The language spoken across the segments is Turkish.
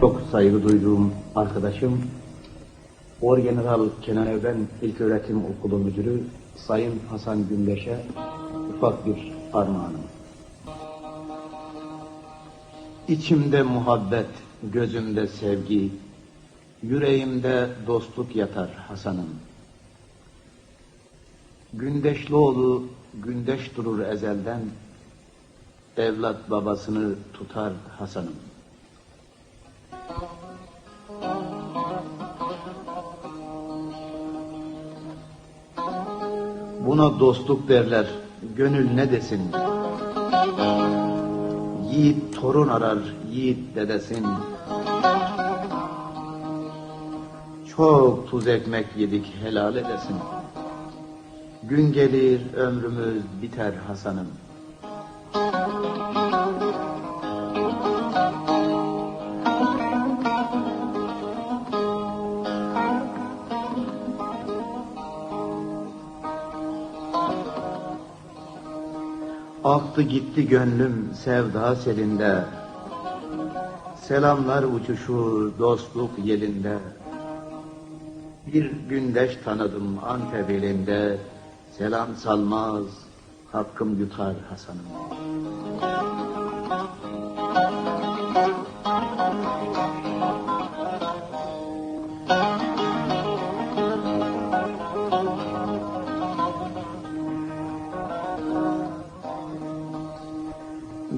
Çok saygı duyduğum arkadaşım, Orgeneral Kenan Evren İlköğretim Okulu Müdürü Sayın Hasan Gündeş'e ufak bir armağanım. İçimde muhabbet, gözümde sevgi, yüreğimde dostluk yatar Hasan'ım. Gündeşlioğlu gündeş durur ezelden, evlat babasını tutar Hasan'ım. Buna dostluk derler, gönül ne desin? Yiğit torun arar, yiğit dedesin. Çok tuz ekmek yedik, helal edesin. Gün gelir, ömrümüz biter Hasan'ım. Aktı gitti gönlüm sevda selinde. Selamlar uçuşur dostluk yelinde. Bir gündeş tanıdım Antep elinde. Selam salmaz, hakkım yutar Hasan'ım.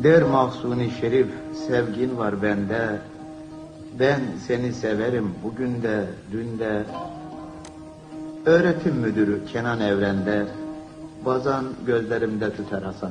Der mahsuni şerif, sevgin var bende. Ben seni severim bugün de, dün de. Öğretim müdürü Kenan Evren'de, bazan gözlerimde tüter Hasan.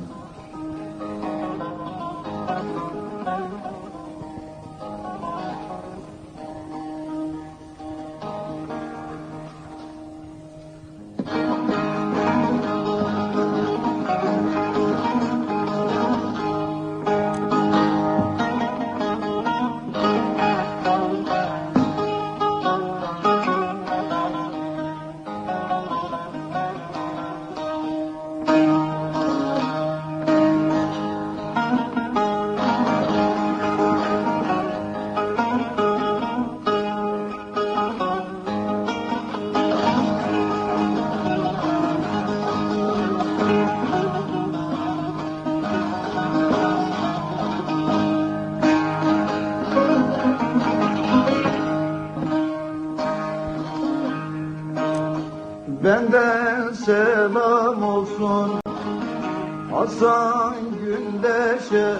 Selam olsun. Hasan Gündeş'e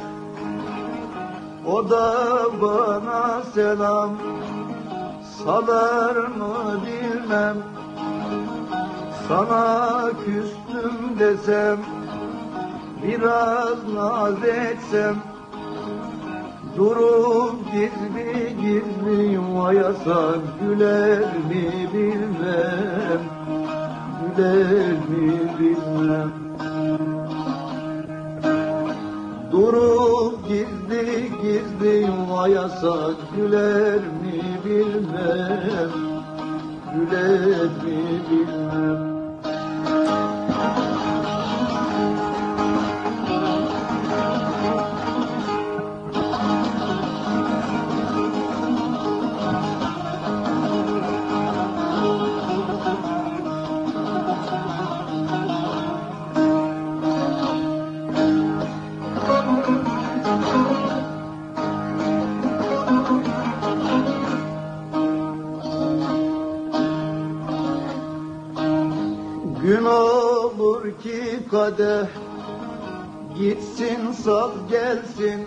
O da bana selam. Salar mı bilmem Sana küstüm desem Biraz naz etsem. Durup gizli gizli vay Hasan Güler mi bilmem Mi bilmem. Durup gizli gizli vay Hasan Güler mi bilmem. Güler mi bilmem Gün olur ki kadeh gitsin sal gelsin.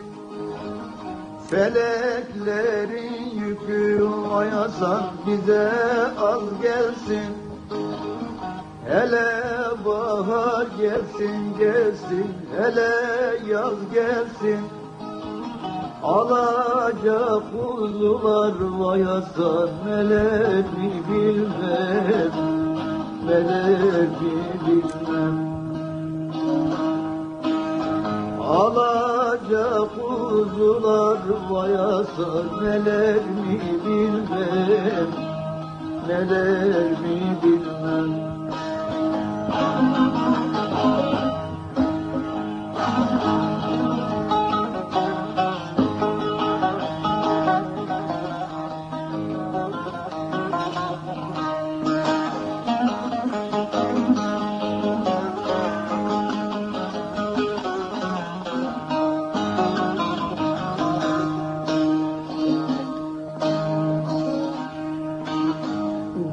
Feleklerin yükü ayasan bize az gelsin. Hele bahar gelsin gelsin hele yaz gelsin. Alacak kuzular vay Hasan neler mi bilmem. Alacak kuzular vay Hasan neler mi bilmem. Neler mi bilmem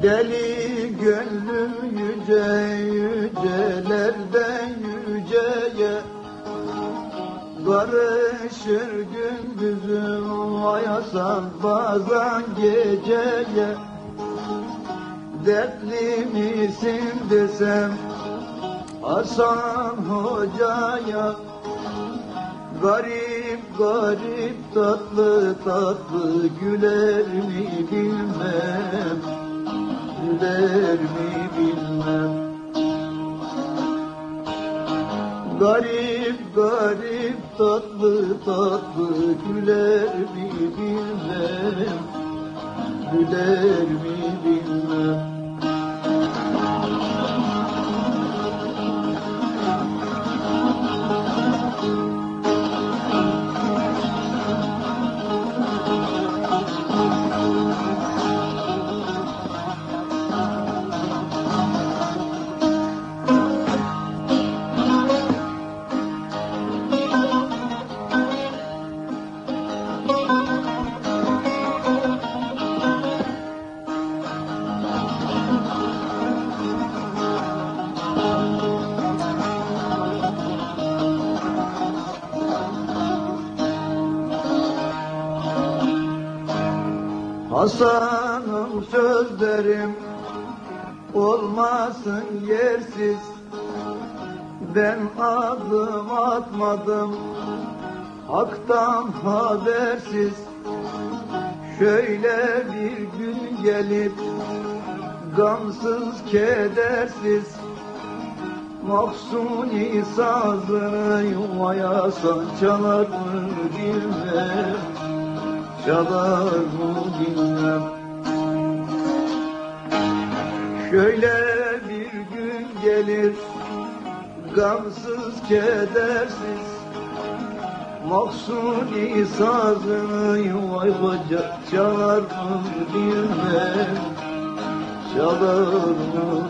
Deli gönlüm yüce yücelerden yüceye. Karışır gündüzüm ayasan bazen geceye. Dertli misin desem Hasan Hoca'ya? Garip garip tatlı tatlı güler mi bilmem Güler mi bilmem. Garip garip tatlı tatlı güler mi bilmem. Güler mi Hasan'ım sözlerim olmasın yersiz. Ben adım atmadım haktan habersiz. Şöyle bir gün gelip gamsız kedersiz. Mahsuni sazını yuvaya san çalar mı çalar mı bilmem Şöyle bir gün gelir gamsız kedersiz. Mahsuni sazını yuvaya çalar mı bilmem Çalar mı